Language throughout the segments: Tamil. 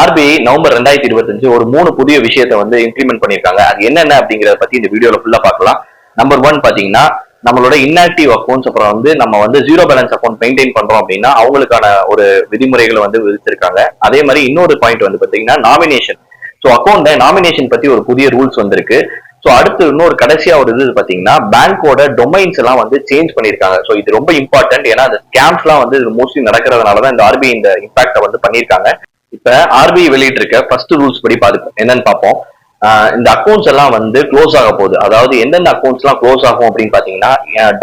ஆர்பிஐ நவம்பர் ரெண்டாயிரத்தி இருபத்தஞ்சு ஒரு மூணு புதிய விஷயத்தை வந்து இம்ப்ளிமெண்ட் பண்ணிருக்காங்க அது என்னென்ன அப்படிங்கறத பத்தி இந்த வீடியோல ஃபுல்லா பார்க்கலாம். நம்பர் ஒன் பாத்தீங்கன்னா நம்மளோட இன்ஆக்டிவ் அக்கௌண்ட்ஸ் அப்புறம் வந்து நம்ம வந்து ஜீரோ பேலன்ஸ் அக்கௌண்ட் மெயின்டைன் பண்றோம் அப்படின்னா அவங்களுக்கான ஒரு விதிமுறைகளை வந்து விதித்திருக்காங்க. அதே மாதிரி இன்னொரு பாயிண்ட் வந்து பாத்தீங்கன்னா நாமினேஷன் ஸோ அக்கௌண்ட்ல நாமினேஷன் பத்தி ஒரு புதிய ரூல்ஸ் வந்திருக்கு. ஸோ அடுத்து இன்னொரு கடைசியா ஒரு இது பாத்தீங்கன்னா பேங்கோட டொமைன்ஸ் எல்லாம் வந்து சேஞ்ச் பண்ணியிருக்காங்க. ஸோ இது ரொம்ப இம்பார்ட்டன்ட் ஏன்னா அந்த ஸ்கேம்ஸ் எல்லாம் வந்து மோஸ்ட்லி நடக்கிறதுனால தான் இந்த ஆர்பிஐ இந்த இம்பாக்ட வந்து பண்ணியிருக்காங்க. இப்ப ஆர்பிஐ வெளியிட்டு இருக்க ஃபர்ஸ்ட் ரூல்ஸ் படி பாத்துப்போம் என்னன்னு பார்ப்போம் இந்த அக்கௌண்ட்ஸ் எல்லாம் வந்து க்ளோஸ் ஆக போகுது. அதாவது எந்தெந்த அக்கௌண்ட்ஸ் எல்லாம் க்ளோஸ் ஆகும் அப்படின்னு பாத்தீங்கன்னா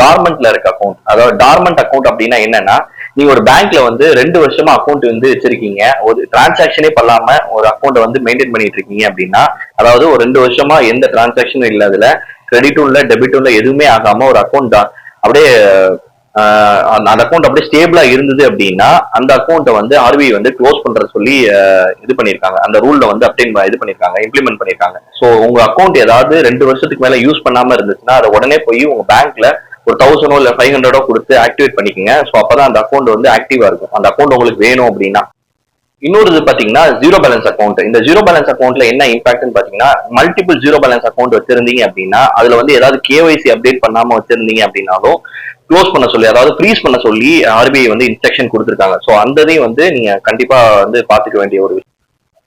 டார்மெண்ட்ல இருக்க அக்கௌண்ட் அதாவது டார்மெண்ட் அக்கௌண்ட் அப்படின்னா என்னன்னா நீங்க ஒரு பேங்க்ல வந்து ரெண்டு வருஷமா அக்கௌண்ட் வந்து வச்சிருக்கீங்க. ஒரு டிரான்சாக்ஷனே பண்ணாம ஒரு அக்கௌண்ட் வந்து மெயின்டைன் பண்ணிட்டு இருக்கீங்க அப்படின்னா அதாவது ஒரு ரெண்டு வருஷமா எந்த டிரான்சாக்ஷனும் இல்லாததுல கிரெடிட்டும் இல்ல டெபிட்டும் இல்ல எதுவுமே ஆகாம ஒரு அக்கௌண்ட் அப்படியே அந்த அந்த அக்கௌண்ட் அப்படியே ஸ்டேபிளா இருந்தது அப்படின்னா அந்த அக்கௌண்ட்டை வந்து ஆர்பிஐ வந்து க்ளோஸ் பண்ற சொல்லி இது பண்ணிருக்காங்க அந்த ரூல்ல வந்து அப்டேட் இது பண்ணிருக்காங்க இம்ப்ளிமெண்ட் பண்ணிருக்காங்க ஸோ உங்க அக்கௌண்ட் ஏதாவது ரெண்டு வருஷத்துக்கு மேல யூஸ் பண்ணாம இருந்துச்சுன்னா அதை உடனே போய் உங்க பேங்க்ல ஒரு தௌசண்டோ இல்ல ஃபைவ் ஹண்ட்ரடோ கொடுத்து ஆக்டிவேட் பண்ணிக்கோங்க. ஸோ அப்பதான் அந்த அக்கௌண்ட் வந்து ஆக்டிவா இருக்கும். அந்த அக்கௌண்ட் உங்களுக்கு வேணும் அப்படின்னா. இன்னொரு இது பாத்தீங்கன்னா ஜீரோ பேலன்ஸ் அக்கௌண்ட் இந்த ஜீரோ பேலன்ஸ் அக்கௌண்ட்ல என்ன இம்பாக்ட்னு பாத்தீங்கன்னா மல்டிபிள் ஜீரோ பேலன்ஸ் அக்கௌண்ட் வச்சிருந்தீங்க அப்படின்னா அதுல வந்து ஏதாவது கேஒய்சி அப்டேட் பண்ணாம வச்சிருந்தீங்க அப்படின்னாலும் க்ளோஸ் பண்ண சொல்லி அதாவது ஃப்ரீஸ் பண்ண சொல்லி ஆர்பிஐ வந்து இன்ஸ்ட்ரக்ஷன் கொடுத்துருக்காங்க. ஸோ அந்த இதையும் வந்து நீங்க கண்டிப்பா வந்து பாத்துக்க வேண்டிய ஒரு விஷயம்.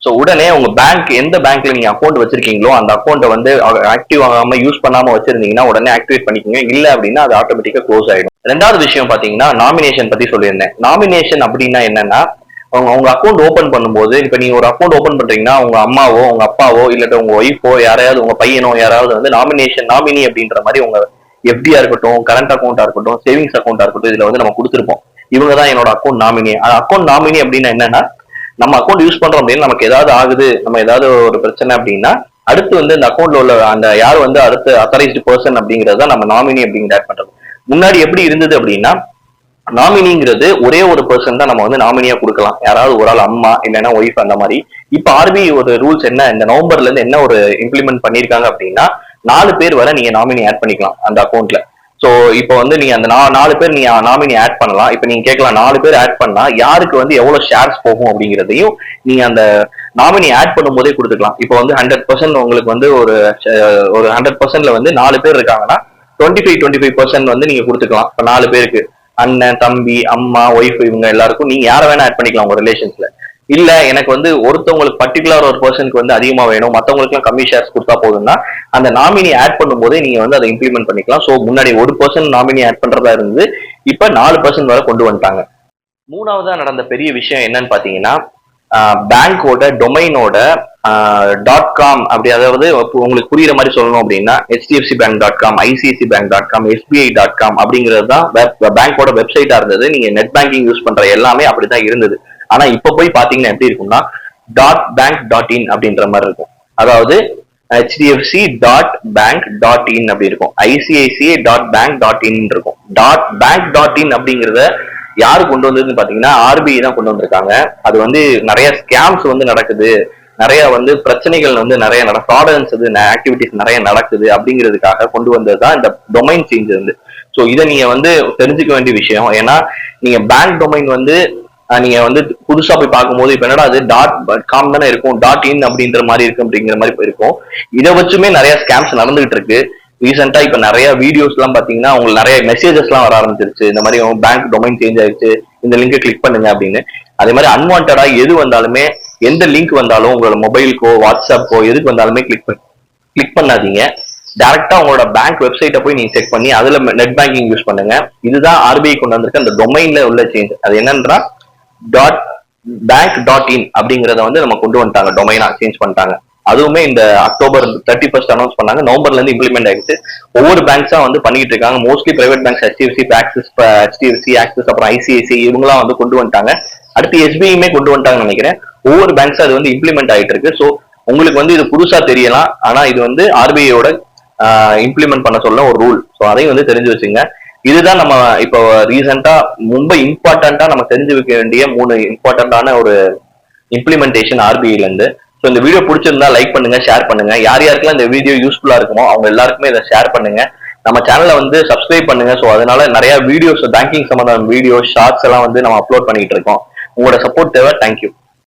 ஸோ உடனே உங்க பேங்க் எந்த பேங்க்ல நீங்க அக்கௌண்ட் வச்சிருக்கீங்களோ அந்த அக்கௌண்ட்டை வந்து ஆக்டிவ் ஆகாம யூஸ் பண்ணாம வச்சிருந்தீங்கன்னா உடனே ஆக்டிவேட் பண்ணிக்கோங்க. இல்ல அப்படின்னா அது ஆட்டோமேட்டிக்கா க்ளோஸ் ஆயிடும். ரெண்டாவது விஷயம் பாத்தீங்கன்னா நாமினேஷன் பத்தி சொல்லியிருந்தேன். நாமினேஷன் அப்படின்னா என்னன்னா அவங்க உங்க அக்கௌண்ட் ஓபன் பண்ணும்போது இப்ப நீங்க ஒரு அக்கௌண்ட் ஓபன் பண்றீங்கன்னா உங்க அம்மாவோ உங்க அப்பாவோ இல்லாட்ட உங்க ஒய்ஃபோ யாரையாவது உங்க பையனோ யாராவது வந்து நாமினேஷன் நாமினி அப்படின்ற மாதிரி உங்க எஃப்டியா இருக்கட்டும் கரண்ட் அக்கௌண்டா இருக்கட்டும் சேவிங்ஸ் அக்கௌண்டா இருக்கட்டும் இதுல வந்து நம்ம கொடுத்துருப்போம். இவங்க தான் என்னோட அக்கௌண்ட் நாமினி அக்கௌண்ட் நாமினி அப்படின்னா என்னன்னா நம்ம அக்கௌண்ட் யூஸ் பண்றோம் அப்படின்னு நமக்கு ஏதாவது ஆகுது நம்ம ஏதாவது ஒரு பிரச்சனை அப்படின்னா அடுத்து வந்து இந்த அக்கௌண்ட்ல உள்ள அந்த யார் வந்து அடுத்து அத்தரைஸ்டு பர்சன் அப்படிங்கறத நம்ம நாமினி அப்படிங்கிற ஆட் பண்றது. முன்னாடி எப்படி இருந்தது அப்படின்னா நாமினிங்கிறது ஒரே ஒரு பர்சன் தான் நம்ம வந்து நாமினியா கொடுக்கலாம். யாராவது ஒரு ஆள் அம்மா இல்லைன்னா ஒய்ஃப் அந்த மாதிரி. இப்ப ஆர்பிஐ ஒரு ரூல்ஸ் என்ன இந்த நவம்பர்ல இருந்து என்ன ஒரு இம்ப்ளிமெண்ட் பண்ணிருக்காங்க அப்படின்னா நாலு பேர் வர நீங்க நாமினி ஆட் பண்ணிக்கலாம் அந்த அக்கௌண்ட்ல ஸோ இப்போ வந்து நீங்க அந்த நா- நாலு பேர் நீங்க நாமினி ஆட் பண்ணலாம். இப்போ நீங்க கேட்கலாம் நாலு பேர் ஆட் பண்ணா யாருக்கு வந்து எவ்வளவு ஷேர்ஸ் போகும் அப்படிங்கிறதையும் நீங்க அந்த நாமினி ஆட் பண்ணும் போதே கொடுத்துக்கலாம். இப்போ வந்து ஹண்ட்ரட் பர்சன்ட் உங்களுக்கு வந்து ஒரு ஒரு ஹண்ட்ரட் பர்சன்ட்ல வந்து நாலு பேர் இருக்காங்கன்னா twenty five twenty five percent வந்து நீங்க கொடுத்துக்கலாம். இப்போ நாலு பேருக்கு அண்ணன் தம்பி அம்மா ஒய்ஃப் இவங்க எல்லாருக்கும் நீங்க யாரை வேணா ஆட் பண்ணிக்கலாம் உங்க ரிலேஷன்ஸ்ல இல்ல எனக்கு வந்து ஒருத்தவங்களுக்கு பர்டிகுலர் ஒரு பர்சனுக்கு வந்து அதிகமா வேணும். மத்தவங்களுக்கு எல்லாம் கம்மி ஷேர்ஸ் கொடுத்தா போதும்னா அந்த நாமினி ஆட் பண்ணும்போதே நீங்க வந்து அதை இம்ப்ளிமெண்ட் பண்ணிக்கலாம். சோ முன்னாடி ஒரு பர்சன் நாமினி ஆட் பண்றதா இருந்து இப்ப நாலு பர்சன்ட் வரை கொண்டு வந்துட்டாங்க. மூணாவதா நடந்த பெரிய விஷயம் என்னன்னு பாத்தீங்கன்னா பேங்கோட டொமைனோட டாட் காம் அப்படி அதாவது உங்களுக்கு புரியுற மாதிரி சொல்லணும் அப்படின்னா HDFC bank dot com ICICI bank dot com SBI dot com அப்படிங்கிறது தான் பேங்கோட வெப்சைட்டா இருந்தது. நீங்க நெட் பேங்கிங் யூஸ் பண்ற எல்லாமே அப்படிதான் இருந்தது. ஆனா இப்ப போய் பாத்தீங்கன்னா எப்படி இருக்கும்னா டாட் பேங்க் டாட் இன் அப்படின்ற மாதிரி இருக்கும். அதாவது HDFC dot bank dot in அப்படி இருக்கும். ICICI dot bank dot in இருக்கும். டாட் பேங்க் டாட் இன் அப்படிங்கறத யாரு கொண்டு வந்ததுன்னு பாத்தீங்கன்னா ஆர்பிஐ தான் கொண்டு வந்திருக்காங்க. அது வந்து நிறைய ஸ்கேம்ஸ் வந்து நடக்குது. நிறைய வந்து பிரச்சனைகள் வந்து நிறைய நட ஃப்ராடன்ஸ் இது ஆக்டிவிட்டிஸ் நிறைய நடக்குது அப்படிங்கிறதுக்காக கொண்டு வந்தது தான் இந்த டொமைன் சேஞ்ச் வந்து. ஸோ இதை நீங்க வந்து தெரிஞ்சுக்க வேண்டிய விஷயம். ஏன்னா நீங்க பேங்க் டொமைன் வந்து நீங்க வந்து புதுசா போய் பார்க்கும்போது இப்ப என்னடா அது டாட் காம் தானே இருக்கும் டாட் இன் அப்படின்ற மாதிரி இருக்கு அப்படிங்கிற மாதிரி போயிருக்கும். இதை வச்சுமே நிறைய ஸ்கேம்ஸ் நடந்துகிட்டு இருக்கு. ரீசெண்டா இப்ப நிறைய வீடியோஸ் எல்லாம் பாத்தீங்கன்னா உங்களுக்கு நிறைய மெசேஜஸ் எல்லாம் வர ஆரம்பிச்சிருச்சு. இந்த மாதிரி பேங்க் டொமைன் சேஞ்ச் ஆயிடுச்சு இந்த லிங்கை கிளிக் பண்ணுங்க அப்படின்னு. அதே மாதிரி அன்வான்டா எது வந்தாலுமே எந்த லிங்க் வந்தாலும் உங்களோட மொபைலுக்கோ வாட்ஸ்அப்போ எதுக்கு வந்தாலுமே கிளிக் பண்ணி கிளிக் பண்ணாதீங்க. டேரக்டா உங்களோட பேங்க் வெப்சைட்டை போய் நீங்க செக் பண்ணி அதுல நெட் பேங்கிங் யூஸ் பண்ணுங்க. இதுதான் ஆர்பிஐ கொண்டு வந்திருக்க அந்த டொமைன்ல உள்ள சேஞ்ச் அது என்னன்றா டாட் பேங்க் டாட் இன் அப்படிங்கறத வந்து நம்ம கொண்டு வந்துட்டாங்க. டொமைனா சேஞ்ச் பண்ணிட்டாங்க. அதுவுமே இந்த அக்டோபர் தேர்ட்டி ஃபர்ஸ்ட் அனௌன்ஸ் பண்ணாங்க. நவம்பர்ல இருந்து இம்ப்ளிமெண்ட் ஆயிடுச்சு. ஒவ்வொரு பேங்க்ஸா வந்து பண்ணிட்டு இருக்காங்க. Mostly private banks HDFC Axis HDFC Axis அப்புறம் ஐசிஐசி இவங்கலாம் வந்து கொண்டு வந்துட்டாங்க. அடுத்து எஸ்பிஐமே கொண்டு வந்துட்டாங்கன்னு நினைக்கிறேன். ஒவ்வொரு பேங்க்ஸா அது வந்து இம்ப்ளிமெண்ட் ஆயிட்டு இருக்கு. ஸோ உங்களுக்கு வந்து இது புதுசா தெரியலாம். ஆனா இது வந்து ஆர்பிஐயோட இம்ப்ளிமெண்ட் uh, பண்ண சொல்ல ஒரு ரூல் ஸோ அதையும் வந்து தெரிஞ்சு வச்சுங்க. இதுதான் நம்ம இப்போ ரீசெண்டா ரொம்ப இம்பார்ட்டண்டா நம்ம தெரிஞ்சு வைக்க வேண்டிய மூணு இம்பார்ட்டண்டான ஒரு இம்ப்ளிமெண்டேஷன் ஆர்பிஐல இருந்து. ஸோ இந்த வீடியோ பிடிச்சிருந்தா லைக் பண்ணுங்க ஷேர் பண்ணுங்க. யார் யாருக்கெல்லாம் இந்த வீடியோ யூஸ்ஃபுல்லா இருக்குமோ அவங்க எல்லாருக்குமே இதை ஷேர் பண்ணுங்க. நம்ம சேனலை வந்து சப்ஸ்கிரைப் பண்ணுங்க. ஸோ அதனால நிறைய வீடியோஸ் பேங்கிங் சம்பந்தமான வீடியோ ஷார்ட்ஸ் எல்லாம் வந்து நம்ம அப்லோட் பண்ணிட்டு இருக்கோம். உங்களோட சப்போர்ட் தேவை. தேங்க்யூ